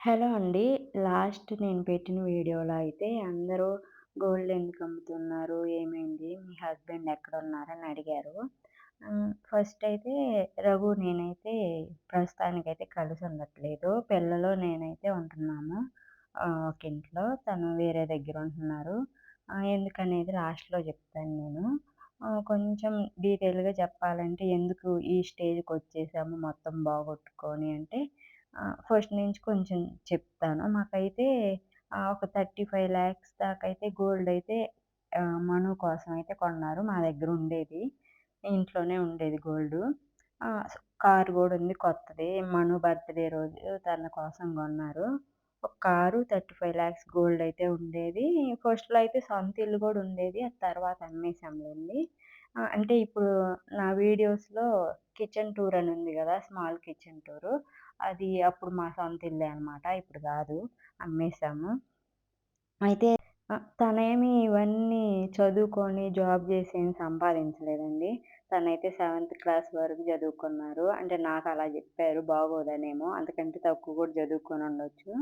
Hello అండి. Last నేను పెట్టిన వీడియోలో అయితే అందరూ గోల్డ్ ఎందుకు అమ్ముతున్నారు? ఏమైంది? మీ హస్బెండ్ ఎక్కడ ఉన్నారని అడిగారు. ఫస్ట్ అయితే రఘు నేనైతే ప్రస్తుతానికైతే కలిసి ఉండట్లేదు. పిల్లలు నేనైతే ఉంటున్నాము. ఒక ఇంట్లో. తను వేరే దగ్గర ఉంటున్నారు. ఎందుకనేది లాస్ట్‌లో చెప్తాను నేను. కొంచెం డీటెయిల్‌గా చెప్పాలంటే ఎందుకు ఈ స్టేజ్కి వచ్చేసాము మొత్తం బాగొట్టుకొని అంటే ఫస్ట్ నుంచి కొంచెం చెప్తాను. మాకైతే ఒక థర్టీ ఫైవ్ ల్యాక్స్ దాకా అయితే గోల్డ్ అయితే మనో మను కోసం అయితే కొన్నారు. మా దగ్గర ఉండేది. ఇంట్లోనే ఉండేది గోల్డ్ కారు కూడా ఉంది కొత్తది. మను బర్త్‌డే రోజు తన కోసం కొన్నారు. ఒక కారు, 35,00,000 గోల్డ్ అయితే ఉండేది. ఫస్ట్‌లో అయితే సొంత ఇల్లు కూడా ఉండేది. అది తర్వాత అమ్మేసాంలెండి. అంటే ఇప్పుడు నా వీడియోస్‌లో కిచెన్ టూర్ అని ఉంది కదా స్మాల్ కిచెన్ టూరు. అది అప్పుడు మా సొంత ఇల్లే అనమాట. ఇప్పుడు కాదు అమ్మేశాము అయితే తనేమి ఇవన్నీ చదువుకొని జాబ్ చేసి ఏం సంపాదించలేదండి. తనైతే సెవెంత్ క్లాస్ వరకు చదువుకున్నారు. అంటే నాకు అలా చెప్పారు బాగోదనేమో. అంతకంటే తక్కువ కూడా చదువుకొని ఉండొచ్చు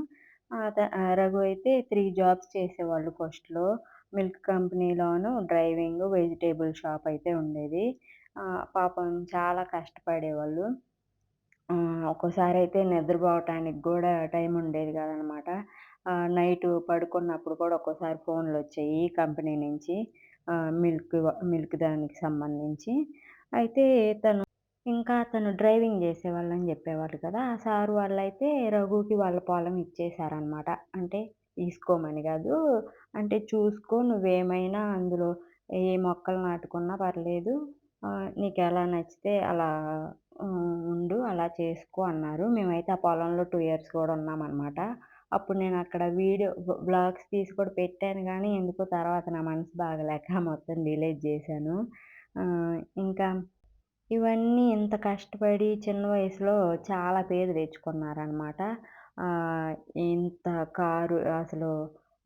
రఘు అయితే త్రీ జాబ్స్ చేసేవాళ్ళు ఫస్ట్‌లో. మిల్క్ కంపెనీలోను, డ్రైవింగ్, వెజిటేబుల్ షాప్ అయితే ఉండేది. పాపం చాలా కష్టపడేవాళ్ళు. ఒక్కోసారి అయితే నిద్రపోవటానికి గూడా టైం ఉండేది కాదనమాట. ఆహ్, నైటు పడుకున్నప్పుడు కూడా ఒక్కోసారి ఫోన్‌లొచ్చేయి కంపెనీ నుంచి. ఆహ్, మిల్క్ వ మిల్క్ దానికి సంబంధించి. అయితే తను ఇంకా తను డ్రైవింగ్ జేసేవాళ్ళని జెప్పేవాళ్ళు కదా! ఆ సార్ వాళ్ళైతే రఘుకి వాళ్ళ పొలం ఇచ్చేసారనమాట. అంటే తీసుకోమని గాదు. అంటే చూసుకో నువ్వేమైనా అందులో ఏ మొక్కలు నాటుకున్నా పర్లేదు. ఆహ్, నీకెలా నచ్చితే అలా ఉండు. అలా చేసుకో అన్నారు. మేమైతే ఆ పొలంలో టూ ఇయర్స్ కూడా ఉన్నామన్నమాట అప్పుడు నేను అక్కడ వీడియో బ్లాగ్స్ తీసి కూడా పెట్టాను కానీ ఎందుకో తర్వాత నా మనసు బాగలేక మొత్తం డిలేట్ చేశాను ఇంకా ఇవన్నీ ఇంత కష్టపడి చిన్న వయసులో చాలా పేరు తెచ్చుకున్నారనమాట. ఇంత కారు అసలు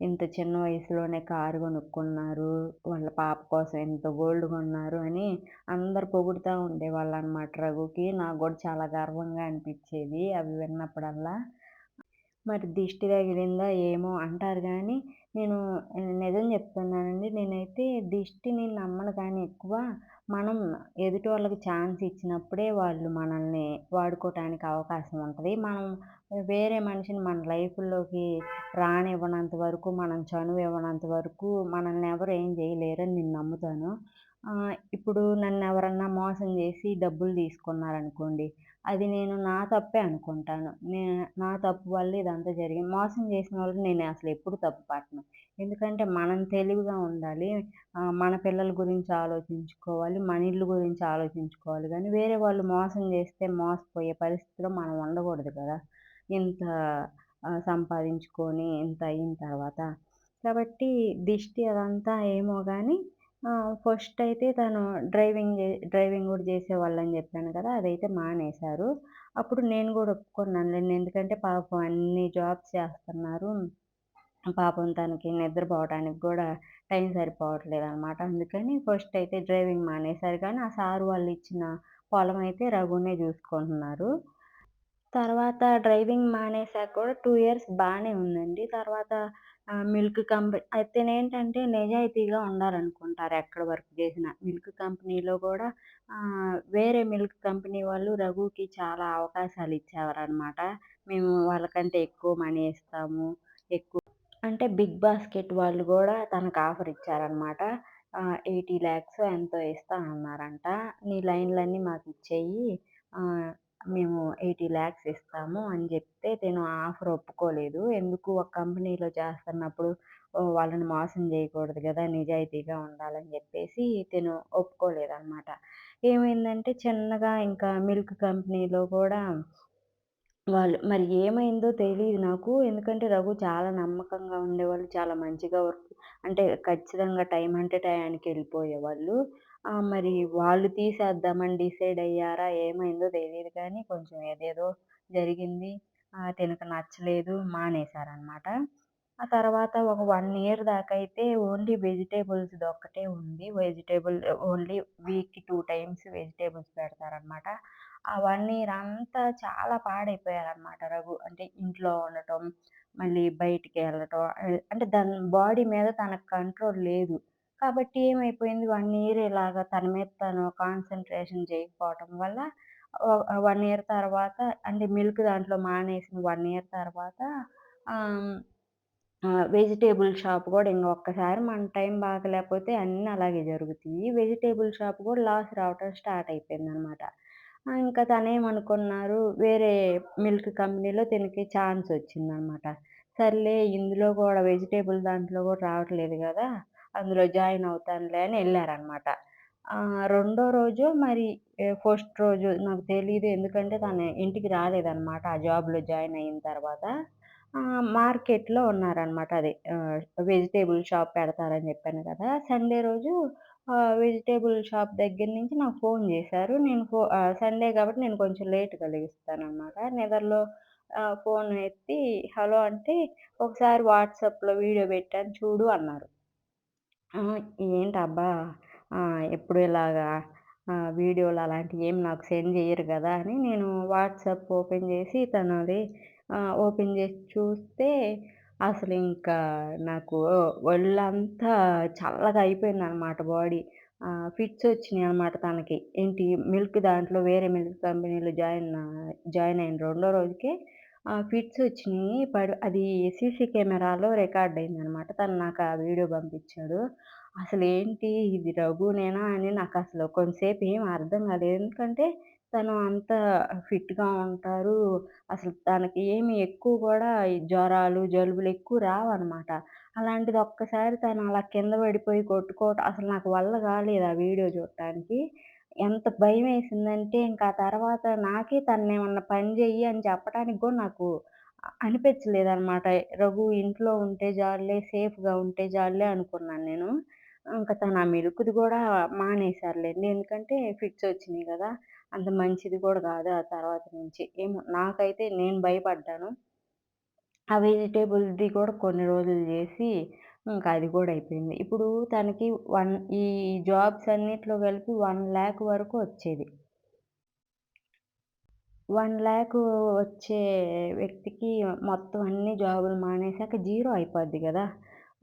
ఇంత చిన్న వయసులోనే కారు కొనుక్కున్నారు. వాళ్ళ పాప కోసం ఇంత గోల్డ్ కొన్నారు అని అందరు పొగుడుతూ ఉండేవాళ్ళు అనమాట రఘుకి. నాకు కూడా చాలా గర్వంగా అనిపించేది అవి విన్నప్పుడల్లా. మరి దిష్టి తగిలిందా ఏమో అంటారు కానీ నేను నిజం చెప్తున్నానండి. నేనైతే దిష్టిని నమ్మను కానీ ఎక్కువ. మనం ఎదుటి వాళ్ళకి ఛాన్స్ ఇచ్చినప్పుడే వాళ్ళు మనల్ని వాడుకోవటానికి అవకాశం ఉంటుంది మనం వేరే మనిషిని మన లైఫ్‌లోకి రానివ్వనంత వరకు, మనం చనువివ్వనంత వరకు మనల్ని ఎవరు ఏం చేయలేరని నేను నమ్ముతాను. ఇప్పుడు నన్ను ఎవరన్నా మోసం చేసి డబ్బులు తీసుకున్నారనుకోండి, అది నేను నా తప్పే అనుకుంటాను. నేను నా తప్పు వల్ల ఇదంతా జరిగింది. మోసం చేసిన వాళ్ళు నేను అసలు ఎప్పుడు తప్పు పట్టను. ఎందుకంటే మనం తెలివిగా ఉండాలి. మన పిల్లల గురించి ఆలోచించుకోవాలి. మన ఇల్లు గురించి ఆలోచించుకోవాలి కానీ వేరే వాళ్ళు మోసం చేస్తే మోసపోయే పరిస్థితిలో మనం ఉండకూడదు కదా! ఇంత సంపాదించుకొని ఇంత అయిన తర్వాత. కాబట్టి దిష్టి అదంతా ఏమో కానీ ఫస్ట్ అయితే తను డ్రైవింగ్ డ్రైవింగ్ కూడా చేసేవాళ్ళని చెప్పాను కదా! అదైతే మానేశారు. అప్పుడు నేను గూడా ఒప్పుకున్నానులెండి. ఎందుకంటే పాపం అన్ని జాబ్స్ చేస్తున్నారు. పాపం తనకి నిద్రపోవడానికి కూడా టైం సరిపోవట్లేదనమాట. అందుకని ఫస్ట్ అయితే డ్రైవింగ్ మానేశారు కానీ, ఆ సారు వాళ్ళు ఇచ్చిన పొలం అయితే రఘునే చూసుకుంటున్నారు తర్వాత డ్రైవింగ్ మానేసాక కూడా టూ ఇయర్స్ బాగానే ఉందండి. తర్వాత మిల్క్ కంపెనీ కంపె అయితేనేంటంటే నిజాయితీగా ఉండాలనుకుంటారు ఎక్కడ వర్క్ చేసినా మిల్క్ కంపెనీలో కూడా వేరే మిల్క్ కంపెనీ వాళ్ళు రఘుకి చాలా అవకాశాలు ఇచ్చేవారనమాట మేము వాళ్ళకంటే ఎక్కువ మనీ ఇస్తాము. ఎక్కువ అంటే బిగ్ బాస్కెట్ వాళ్ళు కూడా తనకు ఆఫర్ ఇచ్చారనమాట. ఎయిటీ ల్యాక్స్ ఎంతో ఇస్తా అన్నారంట. నీ లైన్‌లన్నీ మాకు ఇచ్చేయి మేము ఎయిటీ ల్యాక్స్ ఇస్తాము అని చెప్తే తను ఆఫర్ ఒప్పుకోలేదు. ఎందుకు ఒక కంపెనీలో చేస్తున్నప్పుడు వాళ్ళని మోసం చేయకూడదు కదా నిజాయితీగా ఉండాలని చెప్పేసి తను ఒప్పుకోలేదు అనమాట ఏమైందంటే చిన్నగా ఇంకా మిల్క్ కంపెనీలో కూడా వాళ్ళు మరి ఏమైందో తెలియదు నాకు. ఎందుకంటే రఘు చాలా నమ్మకంగా ఉండేవాళ్ళు. చాలా మంచిగా వర్క్ అంటే ఖచ్చితంగా టైం అంటే టయానికి వెళ్ళిపోయేవాళ్ళు మరి వాళ్ళు తీసేద్దామని డిసైడ్ అయ్యారా? ఏమైందో తెలియదు కానీ కొంచెం ఏదేదో జరిగింది. తినక నచ్చలేదు. మానేశారనమాట. ఆ తర్వాత ఒక వన్ ఇయర్ దాకా అయితే ఓన్లీ వెజిటబుల్స్‌దొక్కటే ఉంది. వెజిటేబుల్ ఓన్లీ వీక్‌కి టూ టైమ్స్ వెజిటేబుల్స్ పెడతారనమాట. ఆ వన్ ఇయర్ అంతా చాలా పాడైపోయారనమాట రఘు. అంటే ఇంట్లో ఉండటం, మళ్ళీ బయటికి వెళ్ళటం అంటే దాని బాడీ మీద తనకు కంట్రోల్ లేదు. కాబట్టి ఏమైపోయింది వన్ ఇయర్ ఇలాగ తన మీద తను కాన్సన్ట్రేషన్ చేయకపోవటం వల్ల వన్ ఇయర్ తర్వాత అంటే మిల్క్ దాంట్లో మానేసిన వన్ ఇయర్ తర్వాత వెజిటేబుల్ షాప్ కూడా ఇంగ ఒక్కసారి మన టైం బాగలేకపోతే అన్నీ అలాగే జరుగుతాయి వెజిటేబుల్ షాప్ కూడా లాస్ రావటం స్టార్ట్ అయిపోయిందనమాట. అనమాట ఇంకా తనేమనుకున్నారు వేరే మిల్క్ కంపెనీలో తినకి ఛాన్స్ వచ్చిందనమాట. సర్లే ఇందులో కూడా వెజిటేబుల్ దాంట్లో కూడా రావట్లేదు కదా అందులో జాయిన్ అవుతానులే అని వెళ్ళారనమాట రెండో రోజు మరి ఫస్ట్ రోజు నాకు తెలియదు ఎందుకంటే తను ఇంటికి రాలేదనమాట. ఆ జాబ్‌లో జాయిన్ అయిన తర్వాత. మార్కెట్‌లో ఉన్నారనమాట. అదే వెజిటేబుల్ షాప్ పెడతారని చెప్పాను కదా సండే రోజు వెజిటేబుల్ షాప్ దగ్గర నుంచి నాకు ఫోన్ చేశారు నేను ఫో సండే కాబట్టి నేను కొంచెం లేట్‌గా లెగుస్తాననమాట. నిద్రలో నెదర్లో ఫోన్ ఎత్తి హలో అంటే, "ఒకసారి వాట్సాప్‌లో వీడియో పెట్టాను చూడు" అన్నారు. ఆ! ఏంటబ్బా! ఆహ్, ఎప్పుడు ఇలాగా ఆహ్, వీడియోలు అలాంటియేమి నాకు సెండ్ జెయ్యరు గదా! అని నేను వాట్సాప్ ఓపెన్ జేసి తనది ఆహ్, ఓపెన్ జేసి చూస్తే అసలింకా నాకు ఒళ్ళంతా చల్లగా అయిపోయిందనమాట బాడీ. ఆహ్, ఫిట్స్ అనమాట తనకి. ఏంటి మిల్క్ దాంట్లో వేరే మిల్క్ కంపెనీలో జాయిన్ జాయిన్ అయిన రెండో రోజుకే ఫిట్స్ వచ్చినాయి పడు అది సీసీ కెమెరాలో రికార్డ్ అయిందనమాట. తను నాకు ఆ వీడియో పంపించాడు. అసలేంటి ఇది రఘునేనా అని నాకు అసలు కొంతసేపు ఏం అర్థం కాలేదు. ఎందుకంటే తను అంత ఫిట్‌గా ఉంటారు. అసలు తనకి ఏమి ఎక్కువ కూడా జ్వరాలు, జలుబులు ఎక్కువ రావన్నమాట అలాంటిది ఒక్కసారి తను అలా కింద పడిపోయి కొట్టుకోవటం అసలు నాకు వల్ల కాలేదు ఆ వీడియో చూడటానికి. ఎంత భయం వేసిందంటే ఇంకా ఆ తర్వాత నాకే తననేమన్నా పని చెయ్యి అని చెప్పడానికి కూడా నాకు అనిపించలేదన్నమాట అనిపించలేదనమాట. రఘు ఇంట్లో ఉంటే చాలులే, సేఫ్‌గా ఉంటే చాలులే అనుకున్నాను నేను. ఇంక తను ఆ మిల్క్‌ది గూడా మానేశారులెండి. ఎందుకంటే ఫిట్స్ వచ్చినియి గదా! అంత మంచిది గూడా గాదు ఆ తర్వాత నుంచి. ఏమో నాకైతే నేను భయపడ్డాను. ఆ వెజిటబుల్‌ది కూడా కొన్ని రోజులు జేసి ఇంకా అది కూడా అయిపోయింది. ఇప్పుడు తనకి వన్ ఈ జాబ్స్ అన్నిట్లో కలిపి వన్ ల్యాక్ వరకు వచ్చేది. వన్ ల్యాక్ వచ్చే వ్యక్తికి మొత్తం అన్ని జాబులు మానేసాక జీరో అయిపోద్ది కదా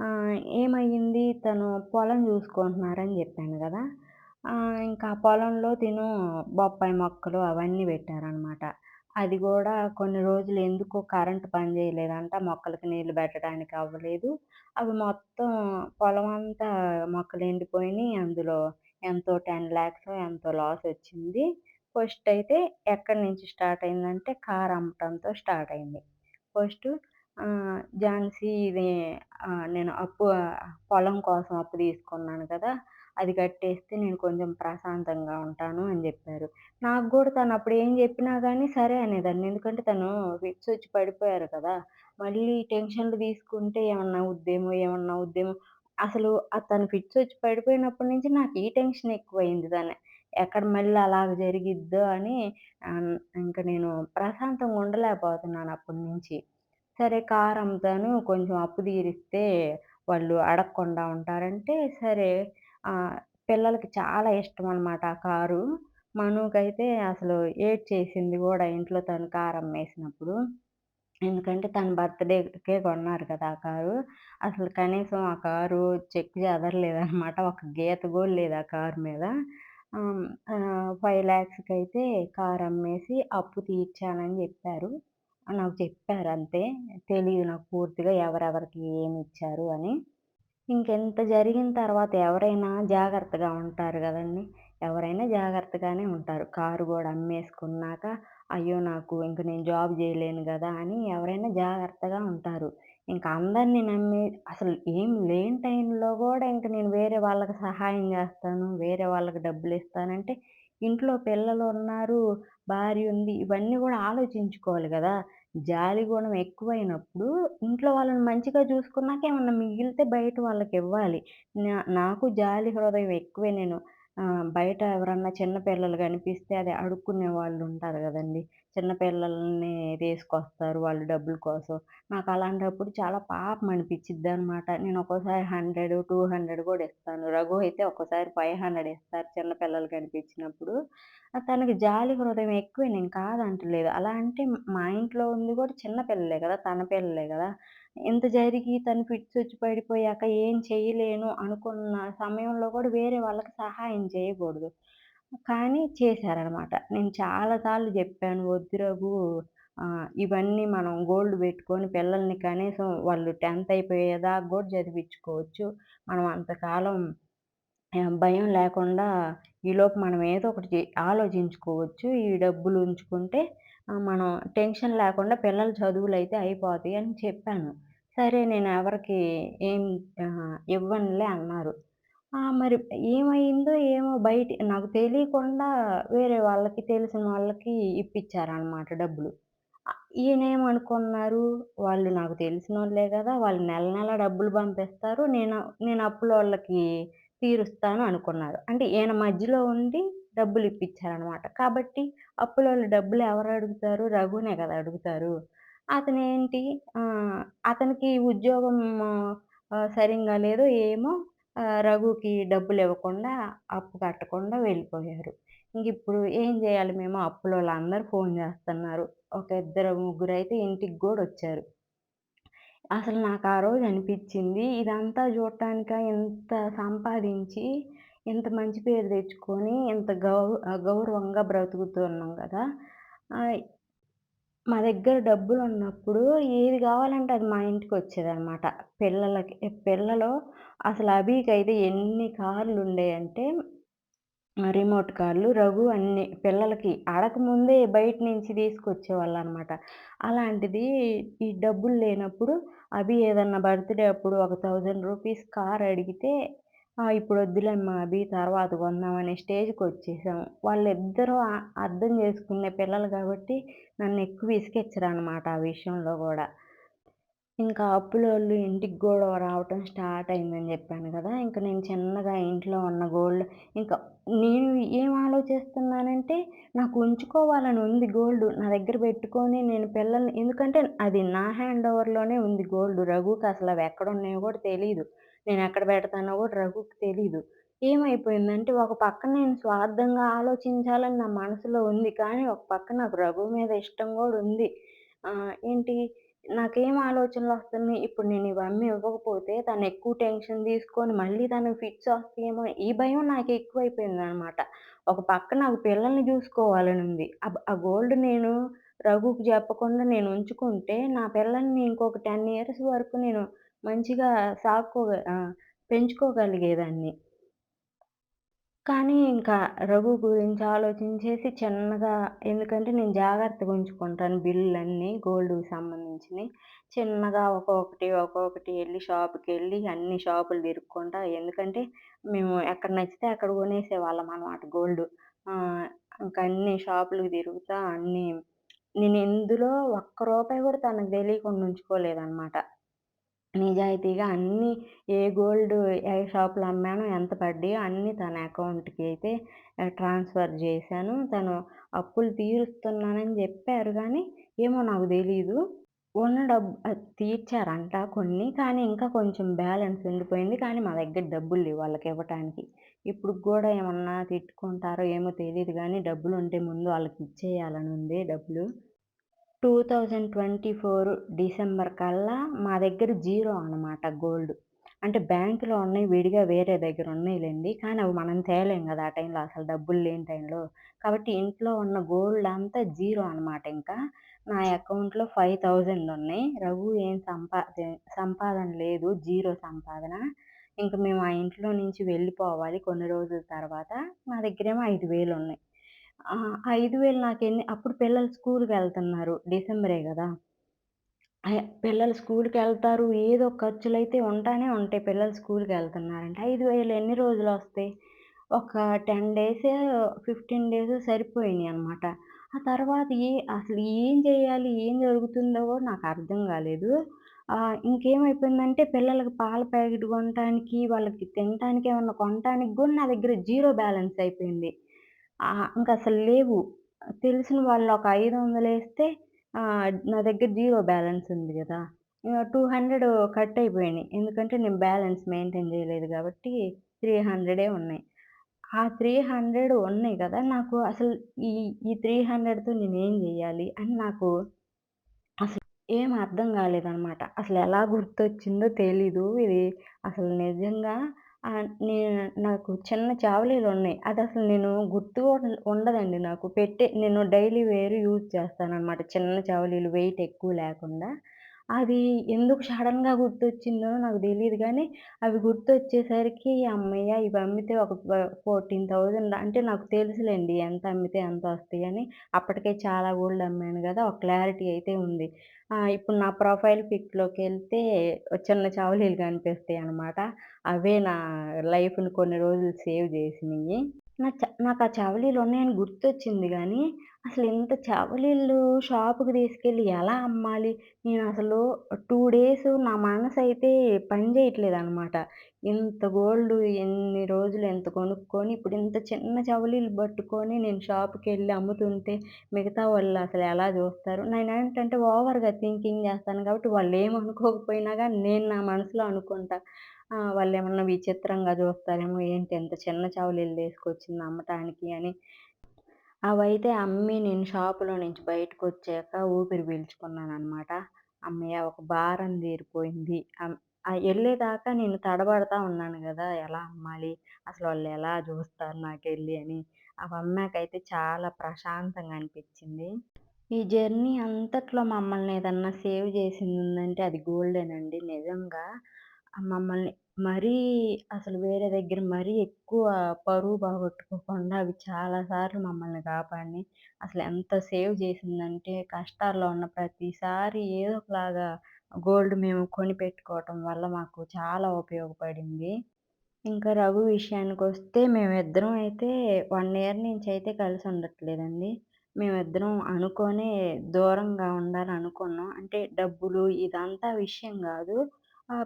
ఏమైంది ఏమయ్యింది తను పొలం చూసుకుంటున్నారని చెప్పాను కదా ఇంకా పొలంలో తిను బొప్పాయి మొక్కలు అవన్నీ పెట్టారనమాట. అది కూడా కొన్ని రోజులు ఎందుకో కరెంటు పని చేయలేదంట మొక్కలకి నీళ్ళు పెట్టడానికి అవ్వలేదు. అవి మొత్తం పొలం అంతా మొక్కలు ఎండిపోయినాయి అందులో ఎంతో 10,00,000 ఎంతో లాస్ వచ్చింది ఫస్ట్ అయితే ఎక్కడి నుంచి స్టార్ట్ అయిందంటే కారు అమ్మటంతో స్టార్ట్ అయింది. ఫస్ట్ ఝాన్సీ ఇది నేను అప్పు పొలం కోసం అప్పు తీసుకున్నాను కదా! అది కట్టేస్తే నేను కొంచెం ప్రశాంతంగా ఉంటాను అని చెప్పారు నాకు కూడా తను అప్పుడు ఏం చెప్పినా కానీ సరే అనేదాన్ని. ఎందుకంటే తను ఫిట్స్ వచ్చి పడిపోయారు కదా! మళ్ళీ టెన్షన్‌లు తీసుకుంటే ఏమన్నా అవుద్దేమో, ఏమన్నా అవుద్దేమో అసలు తను ఫిట్స్ వచ్చి పడిపోయినప్పటి నుంచి నాకు ఈ టెన్షన్ ఎక్కువైంది తను ఎక్కడ మళ్ళీ అలాగ జరిగిద్దో అని ఇంకా నేను ప్రశాంతంగా ఉండలేకపోతున్నాను అప్పటి నుంచి. సరే కారంతాను కొంచెం అప్పు తీరిస్తే వాళ్ళు అడగకుండా ఉంటారంటే సరే పిల్లలకి చాలా ఇష్టం అనమాట ఆ కారు. మనుకైతే అసలు ఏడ్ చేసింది కూడా ఇంట్లో తను కారు అమ్మేసినప్పుడు. ఎందుకంటే తన బర్త్‌డేకే కొన్నారు కదా! ఆ కారు. అసలు కనీసం ఆ కారు చెక్ చెదరలేదనమాట. ఒక గీత కూడా లేదు ఆ కారు మీద. ఫైవ్ ల్యాక్స్కి అయితే కారు అమ్మేసి అప్పు తీర్చానని చెప్పారు నాకు చెప్పారు అంతే తెలియదు నాకు పూర్తిగా ఎవరెవరికి ఏమి ఇచ్చారు అని. ఇంకెంత జరిగిన తర్వాత ఎవరైనా జాగ్రత్తగా ఉంటారు కదండి ఎవరైనా జాగ్రత్తగానే ఉంటారు. కారు కూడా అమ్మేసుకున్నాక, అయ్యో! నాకు ఇంక నేను జాబ్ చేయలేను కదా అని ఎవరైనా జాగ్రత్తగా ఉంటారు. ఇంకా అందరిని నమ్మి అసలు ఏం లేని టైంలో కూడా ఇంక నేను వేరే వాళ్ళకి సహాయం చేస్తాను వేరే వాళ్ళకి డబ్బులు ఇస్తానంటే ఇంట్లో పిల్లలు ఉన్నారు భార్య ఉంది ఇవన్నీ కూడా ఆలోచించుకోవాలి కదా జాలి గుణం ఎక్కువైనప్పుడు ఇంట్లో వాళ్ళని మంచిగా చూసుకున్నాక ఏమన్నా మిగిలితే బయట వాళ్ళకివ్వాలి. నా నాకు జాలి హృదయం ఎక్కువే. నేను బయట ఎవరన్నా చిన్న పిల్లలు కనిపిస్తే అది అడుక్కునే వాళ్ళు ఉంటారు కదండీ చిన్నపిల్లల్ని తీసుకొస్తారు వాళ్ళు డబ్బుల కోసం. నాకు అలాంటప్పుడు చాలా పాపం అనిపించిద్ది అనమాట నేను ఒక్కోసారి 100, 200 కూడా ఇస్తాను. రఘు అయితే ఒక్కోసారి 500 ఇస్తారు చిన్న పిల్లలు కనిపించినప్పుడు. తనకి జాలి హృదయం ఎక్కువే నేను కాదంటలేదు. అలా అంటే మా ఇంట్లో ఉంది కూడా చిన్నపిల్లలే కదా! తన పిల్లలే కదా! ఇంత జరిగి తను ఫిట్స్ వచ్చి పడిపోయాక ఏం చేయలేను అనుకున్న సమయంలో కూడా వేరే వాళ్ళకి సహాయం చేయకూడదు. కానీ చేశారనమాట. నేను చాలా చెప్పాను జెప్పాను, "వద్దు రఘు ఇవన్నీ మనం గోల్డ్ పెట్టుకొని పిల్లల్ని కనీసం వాళ్ళు 10థ్ అయిపోయేదాకా గూడా చదివిచ్చుకోవచ్చు. మనం అంతకాలం భయం లేకుండా ఈలోపు మనం ఏదో ఒకటి ఆలోచించుకోవచ్చు. ఈ డబ్బులు ఉంచుకుంటే మనం టెన్షన్ లేకుండా పిల్లల అయితే అయిపోతాయి" అని చెప్పాను. సరే నేను ఎవరికి ఏం ఇవ్వనులే అన్నారు. మరి ఏమైందో ఏమో బయట నాకు తెలియకుండా వేరే వాళ్ళకి, తెలిసిన వాళ్ళకి ఇప్పించారనమాట డబ్బులు. ఈయనేమనుకున్నారు, వాళ్ళు నాకు తెలిసిన వాళ్ళే కదా వాళ్ళు నెల నెల డబ్బులు పంపిస్తారు. నేను నేను అప్పులోళ్ళకి తీరుస్తాను అనుకున్నారు. అంటే ఈయన మధ్యలో ఉండి డబ్బులు ఇప్పించారనమాట కాబట్టి అప్పులోళ్ళు డబ్బులు ఎవరు అడుగుతారు? రఘునే కదా అడుగుతారు. అతనేంటి ఆహ్, అతనికి ఉద్యోగం ఆహ్, సరింగా లేదో ఏమో ఆహ్, రఘుకి డబ్బులివ్వకుండా, అప్పు కట్టకుండా వెళ్ళిపోయారు. ఇంగిప్పుడు ఏం జేయాలి మేము? అప్పులోళ్ళందరూ ఫోను జేస్తన్నారు. ఒక ఇద్దరు, ముగ్గురైతే ఇంటికి గూడొచ్చారు. అసలు నాకు ఆ రోజు అనిపిచ్చింది, ఇదంతా జూడటానికా ఇంత సంపాదించి, ఇంత మంచి పేరు తెచ్చుకొని, ఇంత గౌ ఆహ్, గౌరవంగా బ్రతుకుతున్నాం గదా! ఆహ్, మా దగ్గర డబ్బులు ఉన్నప్పుడు ఏది కావాలంటే అది మా ఇంటికి ఇంటికొచ్చేదనమాట. పిల్లలకి పిల్లలు అసలు అభికైతే ఎన్ని కార్లుండేయంటే ఆహ్, రిమోట్ కార్లు. రఘు అన్ని పిల్లలకి అడగకముందే బయట నుంచి తీసుకొచ్చేవాళ్ళనమాట. అలాంటిది ఈ డబ్బులు లేనప్పుడు అభి ఏదన్నా బర్త్‌డే అప్పుడు ఒక రూ. 1000 కార్ అడిగితే ఇప్పుడు వద్దులేమ్మా అవి తర్వాత కొందామనే స్టేజ్కి వచ్చేసాము వాళ్ళిద్దరూ అర్థం చేసుకునే పిల్లలు కాబట్టి నన్ను నన్నెక్కువ అనమాట ఆ విషయంలో కూడా ఇంకా అప్పులోళ్ళు ఇంటికి గూడా రావటం స్టార్ట్ అయిందని చెప్పాను కదా ఇంక నేను చిన్నగా ఇంట్లో ఉన్న గోల్డ్ ఇంకా నేను ఏం ఆలోచిస్తున్నానంటే నాకు ఉంచుకోవాలని ఉంది గోల్డ్. నా దగ్గర పెట్టుకొని నేను పిల్లల్ని ఎందుకంటే అది నా హ్యాండ్ ఓవర్‌లోనే ఉంది గోల్డ్. రఘుకి అసలు అవి ఎక్కడున్నాయో తెలియదు నేను ఎక్కడ పెడతానో కూడా రఘుకి తెలీదు. ఏమైపోయిందంటే ఒక పక్క నేను స్వార్థంగా ఆలోచించాలని నా మనసులో ఉంది. కానీ ఒక పక్క నాకు రఘు మీద ఇష్టం కూడా ఉంది. ఏంటి నాకేం ఆలోచనలొస్తున్నాయి, ఇప్పుడు నేను ఇవన్నీ ఇవ్వకపోతే తను ఎక్కువ టెన్షన్ తీసుకొని మళ్ళీ తనకి ఫిట్స్ వస్తాయేమో ఈ భయం నాకు ఎక్కువైపోయిందనమాట ఒక పక్క నాకు పిల్లల్ని చూసుకోవాలని ఉంది ఆ గోల్డ్ నేను రఘుకు చెప్పకుండా నేను ఉంచుకుంటే నా పిల్లల్ని ఇంకొక 10 ఇయర్స్ వరకు నేను మంచిగా సాక్కోగ పెంచుకోగలిగేదాన్ని. కానీ ఇంకా రఘు గురించి ఆలోచించేసి చిన్నగా ఎందుకంటే నేను జాగ్రత్తగా ఉంచుకుంటాను బిల్లులన్నీ గోల్డ్‌కి సంబంధించినయి. చిన్నగా ఒక్కొక్కటి, ఒక్కొక్కటి ఎళ్ళి షాప్‌కెళ్ళి అన్ని షాపులు తిరుక్కుంటా ఎందుకంటే మేము ఎక్కడ నచ్చితే అక్కడ కొనేసేవాళ్ళమనమాట గోల్డు. ఆహ్, ఇంకా అన్ని షాపులకి తిరుగుతా అన్నీ నేను ఇందులో ఒక్క రూపాయి కూడా తనకు తెలియకుండా ఉంచుకోలేదనమాట. నిజాయితీగా అన్నీ ఏ గోల్డ్ ఏ షాప్‌లో అమ్మానో, ఎంత పడ్డాయో అన్నీ తన అకౌంట్‌కి అయితే ట్రాన్స్‌ఫర్ చేశాను తను అప్పులు తీరుస్తున్నానని చెప్పారు కానీ ఏమో నాకు తెలీదు. ఉన్న డబ్బు తీర్చారంట కొన్ని. కానీ ఇంకా కొంచెం బ్యాలెన్స్ ఉండిపోయింది. కానీ మా దగ్గర డబ్బులు లేవు వాళ్ళకి ఇవ్వటానికి ఇప్పుడు కూడా ఏమన్నా తిట్టుకుంటారో ఏమో తెలియదు కానీ డబ్బులు ఉంటే ముందు వాళ్ళకి ఇచ్చేయాలని ఉంది డబ్బులు. 2024 డిసెంబర్ కల్లా మా దగ్గర జీరో అనమాట గోల్డ్. అంటే బ్యాంకులో ఉన్నాయి విడిగా వేరే దగ్గర ఉన్నాయిలేండి కానీ అవి మనం తేలేం కదా ఆ టైంలో అసలు డబ్బులు లేని టైంలో. కాబట్టి ఇంట్లో ఉన్న గోల్డ్ అంతా జీరో అనమాట ఇంకా. నా అకౌంట్‌లో 5000 ఉన్నాయి. రఘు ఏం సంపా సంపాదన లేదు. జీరో సంపాదన. ఇంక మేము ఆ ఇంట్లో నుంచి వెళ్ళిపోవాలి కొన్ని రోజుల తర్వాత. నా దగ్గరేమో ఐదు వేలు ఉన్నాయి. ఆ! 5000 నాకెన్ని అప్పుడు పిల్లలు స్కూలుకెళ్తున్నారు. డిసెంబరే గదా! పిల్లలు పిల్లలు స్కూలుకెళ్తారు. ఏదో ఖర్చులైతే ఉంటానే ఉంటాయి. పిల్లలు స్కూలుకెళ్తున్నారంటే 5000 ఎన్ని రోజులొస్తాయి? ఒక 10 డేసో, 15 డేసో సరిపోయినియనమాట. ఆ తర్వాత ఏ అసలు ఏం జేయాలి? ఏం జరుగుతుందో గూడా నాకర్థం గాలేదు. ఆహ్, ఇంకేమైపోయిందంటే పిల్లలకి పాల ప్యాకెట్ కొనటానికి, వాళ్ళకి తినటానికి ఏమన్నా కొనటానికి గూడా నా దగ్గర జీరో బ్యాలెన్స్ అయిపోయింది. ఇంక అసలు లేవు. తెలిసిన వాళ్ళు ఒక ఐదు వందలు వేస్తే నా దగ్గర జీరో బ్యాలెన్స్ ఉంది కదా టూ హండ్రెడ్ కట్ అయిపోయినాయి. ఎందుకంటే నేను బ్యాలెన్స్ మెయింటైన్ చేయలేదు కాబట్టి త్రీ హండ్రెడే ఉన్నాయి. ఆ 300 ఉన్నాయి కదా నాకు అసలు ఈ ఈ 300తో నేనేం చేయాలి అని నాకు అసలు ఏం అర్థం కాలేదనమాట అసలు ఎలా గుర్తొచ్చిందో తెలీదు. ఇది అసలు నిజంగా నేను నాకు చిన్న చావలీలు ఉన్నాయి అది అసలు నేను గుర్తు ఉండదండి నాకు. పెట్టే నేను డైలీ వేర్ యూజ్ చేస్తానన్నమాట చిన్న చావలీలు వెయిట్ ఎక్కువ లేకుండా. అది ఎందుకు సడన్గా గుర్తొచ్చిందో నాకు తెలీదు గానీ, అవి గుర్తొచ్చేసరికి హమ్మయ్య! ఇవి అమ్మితే ఒక ఫోర్టీన్ 14,000 అంటే నాకు తెలుసులెండి ఎంత అమ్మితే ఎంత వస్తాయి అని అప్పటికే చాలా గోల్డ్ అమ్మాను గదా! ఒక క్లారిటీ అయితే ఉంది. ఇప్పుడు నా ప్రొఫైల్ పిక్‌లోకెళ్తే చిన్న చవలీలు కనిపిస్తాయనమాట. అవే నా లైఫ్‌ని కొన్ని రోజులు సేవ్ జేసినియి. నా చ నాకా చవలీలున్నాయని గుర్తొచ్చింది గానీ, ఇంత చవలీలు షాపుకి తీసుకెళ్ళి ఎలా అమ్మాలి? నేను అసలు 2 డేస్ నా మనసైతే పని జేయట్లేదనమాట. ఇంత గోల్డ్ ఎన్ని రోజులు ఇంత కొనుక్కొని, ఇప్పుడు ఇంత చిన్న చవలీలు పట్టుకొని నేను షాపుకెళ్ళి అమ్ముతుంటే, మిగతా వాళ్ళు అసలు ఎలా చూస్తారు నేను నేనేంటంటే ఓవర్‌గా థింకింగ్ జేస్తాను గాబట్టి వాళ్ళేమనుకోకపోయినా గానీ, నేను నా మనసులో అనుకుంటా. వాళ్ళు ఏమన్నా విచిత్రంగా చూస్తారేమో ఏంటి ఇంత చిన్న చవలీలు తీసుకొచ్చింది అమ్మటానికి అని. అవైతే అమ్మి నేను షాపులో నుంచి బయటకొచ్చాక ఊపిరి పీల్చుకున్నాను అనమాట అమ్మయ్య ఒక భారం తీరిపోయింది. వెళ్ళేదాకా నేను తడబడతా ఉన్నాను కదా ఎలా అమ్మాలి? అసలు వాళ్ళు ఎలా చూస్తారు నాకు వెళ్ళి అని. అవమ్మాకైతే చాలా ప్రశాంతంగా అనిపించింది ఈ జర్నీ అంతట్లో మమ్మల్ని ఏదన్నా సేవ్ చేసింది ఉందంటే అది గోల్డేనండి నిజంగా. మమ్మల్ని మరీ అసలు వేరే దగ్గర మరీ ఎక్కువ పరువు బాగొట్టుకోకుండా అవి చాలా సార్లు మమ్మల్ని అసలు ఎంత సేవ్ చేసిందంటే కష్టాల్లో ఉన్న ప్రతిసారి ఏదో ఒకలాగా గోల్డ్ మేము కొనిపెట్టుకోవటం వల్ల మాకు చాలా ఉపయోగపడింది. ఇంకా రఘు విషయానికి వస్తే మేమిద్దరం అయితే వన్ ఇయర్ నుంచి అయితే కలిసి ఉండట్లేదండి మేమిద్దరం అనుకోనే దూరంగా ఉండాలనుకున్నాం. అంటే డబ్బులు ఇదంతా విషయం కాదు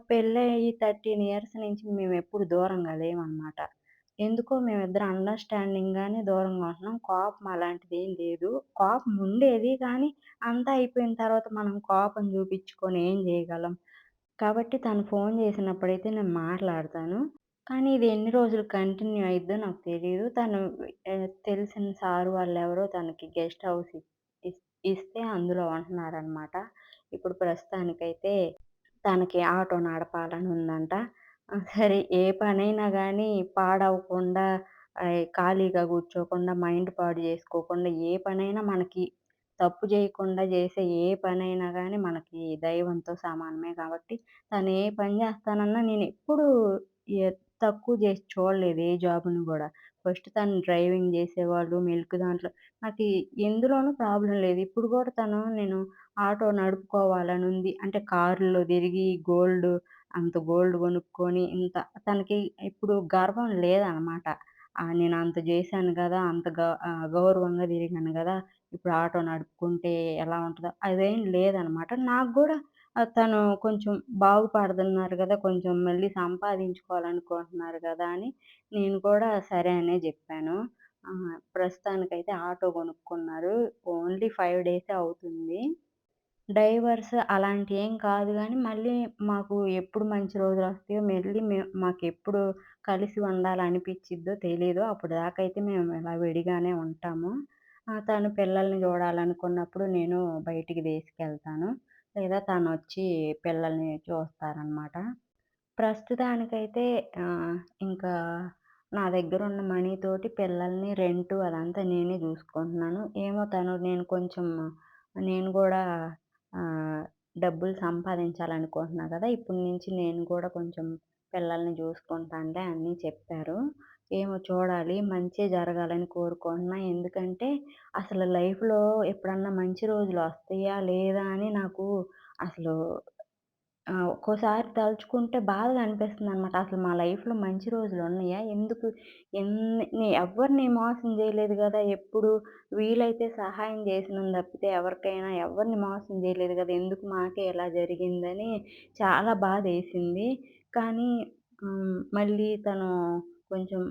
పెళ్ళి థర్టీన్ ఇయర్స్ నుంచి మేము ఎప్పుడు దూరంగా లేమనమాట. ఎందుకో మేమిద్దరం అండర్‌స్టాండింగ్‌గానే దూరంగా ఉంటున్నాం. కోపం అలాంటిదేం లేదు. కోపం ఉండేది కానీ, అంతా అయిపోయిన తర్వాత మనం కోపం చూపించుకొని ఏం చేయగలం కాబట్టి తను ఫోన్ చేసినప్పుడైతే నేను మాట్లాడతాను. కానీ ఇది ఎన్ని రోజులు కంటిన్యూ అయిద్దో నాకు తెలియదు తను తెలిసిన తెలిసిన సార్ వాళ్ళెవరో తనకి గెస్ట్ హౌస్ ఇస్ ఇస్తే అందులో ఉంటున్నారనమాట. ఇప్పుడు ప్రస్తుతానికైతే తనకి ఆటో నడపాలని ఉందంట. సరే ఏ పనైనా కానీ పాడవకుండా ఖాళీగా కూర్చోకుండా, మైండ్ పాడు చేసుకోకుండా ఏ పనైనా మనకి తప్పు చేయకుండా చేసే ఏ పనైనా కానీ మనకి దైవంతో సమానమే కాబట్టి, తను ఏ పని చేస్తానన్నా నేనెప్పుడూ ఎప్పుడు తక్కువ చేసి చూడలేదు ఏ జాబ్‌ని కూడా ఫస్ట్ తను డ్రైవింగ్ చేసేవాళ్ళు మిల్క్ దాంట్లో నాకు ఎందులోనూ ప్రాబ్లం లేదు. ఇప్పుడు కూడా తను నేను ఆటో నడుపుకోవాలనుంది. అంటే కారులో తిరిగి గోల్డ్ అంత గోల్డ్ కొనుక్కొని ఇంత తనకి ఇప్పుడు గర్వం లేదనమాట. నేను అంత చేశాను కదా అంత గ గౌరవంగా తిరిగాను కదా ఇప్పుడు ఆటో నడుపుకుంటే ఎలా ఉంటుందో అదేం లేదనమాట. నాకు కూడా తను కొంచెం బాగుపడుతున్నారు కదా కొంచెం మళ్ళీ సంపాదించుకోవాలనుకుంటున్నారు కదా అని నేను కూడా సరే అనే చెప్పాను ప్రస్తుతానికైతే ఆటో కొనుక్కున్నారు. ఓన్లీ ఫైవ్ డేసే అవుతుంది. డైవర్స్ అలాంటియేం కాదు గానీ, మళ్ళీ మాకు ఎప్పుడు మంచి రోజులొస్తాయో మళ్ళీ మే మాకెప్పుడు కలిసి ఉండాలనిపిచ్చిద్దో తెలీదు. అప్పటిదాకైతే మేము ఇలా విడిగానే ఉంటాము. తను పిల్లల్ని జూడాలనుకున్నప్పుడు నేను బయటికి తీసుకెళ్తాను. లేదా తనొచ్చి పిల్లల్ని చూస్తారనమాట. ప్రస్తుతానికైతే ఆహ్, ఇంకా నా దగ్గరున్న ఉన్న తోటి పిల్లల్ని రెంటు అదంతా నేనే జూసుకుంటున్నాను. ఏమో తను నేను కొంచెం నేను గూడా డబ్బులు సంపాదించాలనుకుంటున్నా కదా ఇప్పటి నుంచి నేను కూడా కొంచెం పిల్లల్ని చూసుకుంటానులే అన్నీ చెప్పారు. ఏమో చూడాలి. మంచి జరగాలని కోరుకుంటున్నా. ఎందుకంటే అసలు లైఫ్‌లో ఎప్పుడన్నా మంచి రోజులు వస్తాయా లేదా? అని నాకు అసలు ఒక్కోసారి తలుచుకుంటే బాధగా అనిపిస్తుంది అనమాట అసలు మా లైఫ్‌లో మంచి రోజులు ఉన్నాయా? ఎందుకు ఎన్ని ఎవరిని మోసం చేయలేదు కదా? ఎప్పుడు వీలైతే సహాయం జేసినాను తప్పితే ఎవరికైనా ఎవ్వరిని మోసం చేయలేదు కదా? ఎందుకు మాకే ఇలా జరిగిందని చాలా బాధ వేసింది. కానీ మళ్ళీ తను కొంచెం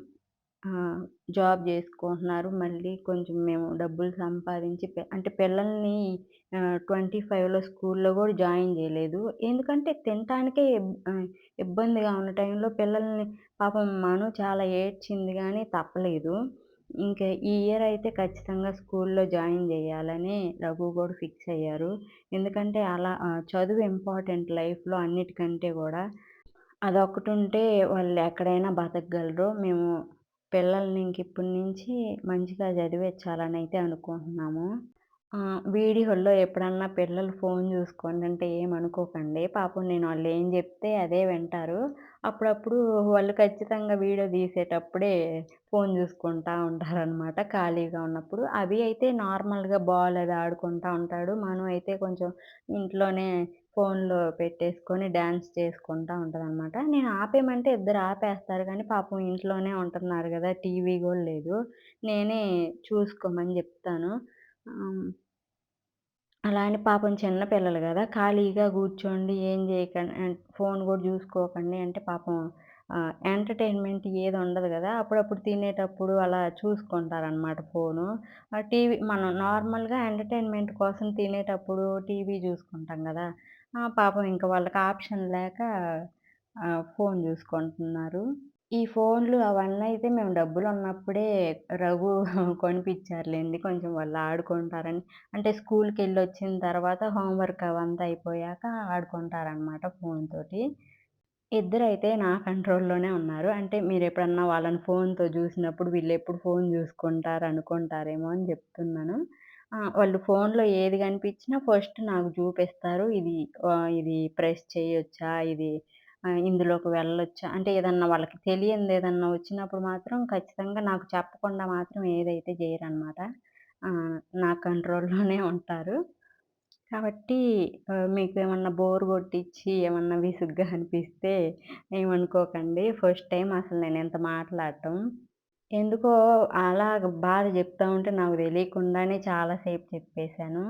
జాబ్ చేసుకుంటున్నారు. మళ్ళీ కొంచెం మేము డబ్బులు సంపాదించి అంటే పిల్లల్ని ట్వంటీ ఫైవ్లో స్కూల్లో కూడా జాయిన్ చేయలేదు ఎందుకంటే తినటానికే ఇబ్బందిగా ఉన్న టైంలో పిల్లల్ని పాపం మను చాలా ఏడ్చింది కానీ తప్పలేదు. ఇంకా ఈ ఇయర్ అయితే ఖచ్చితంగా స్కూల్లో జాయిన్ చేయాలని రఘు కూడా ఫిక్స్ అయ్యారు. ఎందుకంటే అలా చదువు ఇంపార్టెంట్ లైఫ్‌లో అన్నిటికంటే కూడా అదొకటి ఉంటే వాళ్ళు ఎక్కడైనా బతకగలరు. మేము పిల్లల్ని ఇంక ఇప్పటి నుంచి మంచిగా అయితే అనుకుంటున్నాము. ఆహ్, వీడియోల్లో ఎప్పుడన్నా పిల్లలు ఫోను జూసుకోండంటే ఏమనుకోకండి. పాపం నేను వాళ్ళేం జెప్తే అదే వింటారు. అప్పుడప్పుడు వాళ్ళు ఖచ్చితంగా వీడియో తీసేటప్పుడే ఫోను జూసుకుంటా ఉంటారనమాట ఖాళీగా ఉన్నప్పుడు. అవి అయితే నార్మల్‌గా బాల్ అది ఆడుకుంటా ఉంటాడు. మను అయితే కొంచెం ఇంట్లోనే ఫోన్‌లో పెట్టేసుకొని డాన్స్ చేసుకుంటా ఉంటదనమాట. నేను ఆపేయమంటే ఇద్దరు ఆపేస్తారు గానీ పాపం ఇంట్లోనే ఉంటున్నారు గదా! టీవీ గూడా లేదు. నేనే చూసుకోమని జెప్తాను. అలా అని పాపం చిన్న పిల్లలు కదా ఖాళీగా కూర్చోండి ఏం చేయకండి ఫోన్ కూడా చూసుకోకండి అంటే పాపం ఎంటర్‌టైన్‌మెంట్ ఏది ఉండదు కదా అప్పుడప్పుడు తినేటప్పుడు అలా చూసుకుంటారనమాట ఫోను. టీవీ మనం నార్మల్‌గా ఎంటర్‌టైన్‌మెంట్ కోసం తినేటప్పుడు టీవీ చూసుకుంటాం కదా పాపం ఇంక వాళ్ళకి ఆప్షన్ లేక ఫోన్ చూసుకుంటున్నారు ఈ ఫోన్లు అవన్నీ అయితే మేము డబ్బులున్నప్పుడే రఘు కొనిపిచ్చారులెండి. కొంచెం వాళ్ళు ఆడుకుంటారని. అంటే స్కూలుకెళ్ళొచ్చిన తర్వాత హోంవర్క్ అవంతా అయిపోయాక ఆడుకుంటారనమాట ఫోన్తోటి ఇద్దరైతే నా కంట్రోల్‌లోనే ఉన్నారు. అంటే మీరెప్పుడన్నా వాళ్ళని ఫోనుతో జూసినప్పుడు వీళ్ళెప్పుడు ఫోను జూసుకుంటారు అనుకుంటారేమో అని జెప్తున్నాను. ఆ! వాళ్ళు ఫోనులో ఏది కనిపించినా ఫస్ట్ నాకు జూపిస్తారు. ఇది ఆహ్, ఇది ప్రెస్ చేయొచ్చా? ఇది ఇందులోకి వెళ్ళొచ్చు అంటే ఏదన్నా వాళ్ళకి తెలియనిదేదన్నా వచ్చినప్పుడు మాత్రం ఖచ్చితంగా నాకు చెప్పకుండా మాత్రం ఏదైతే జేయరనమాట. నా కంట్రోల్‌లోనే ఉంటారు. కాబట్టి మీకు ఏమన్నా బోర్ కొట్టించి ఏమన్నా విసుగ్గా అనిపిస్తే ఏమనుకోకండి. ఫస్ట్ టైం అసలు నేను ఎంత మాట్లాడటం. ఎందుకో అలా బాధ చెప్తా ఉంటే నాకు తెలియకుండానే చాలాసేపు చెప్పేశాను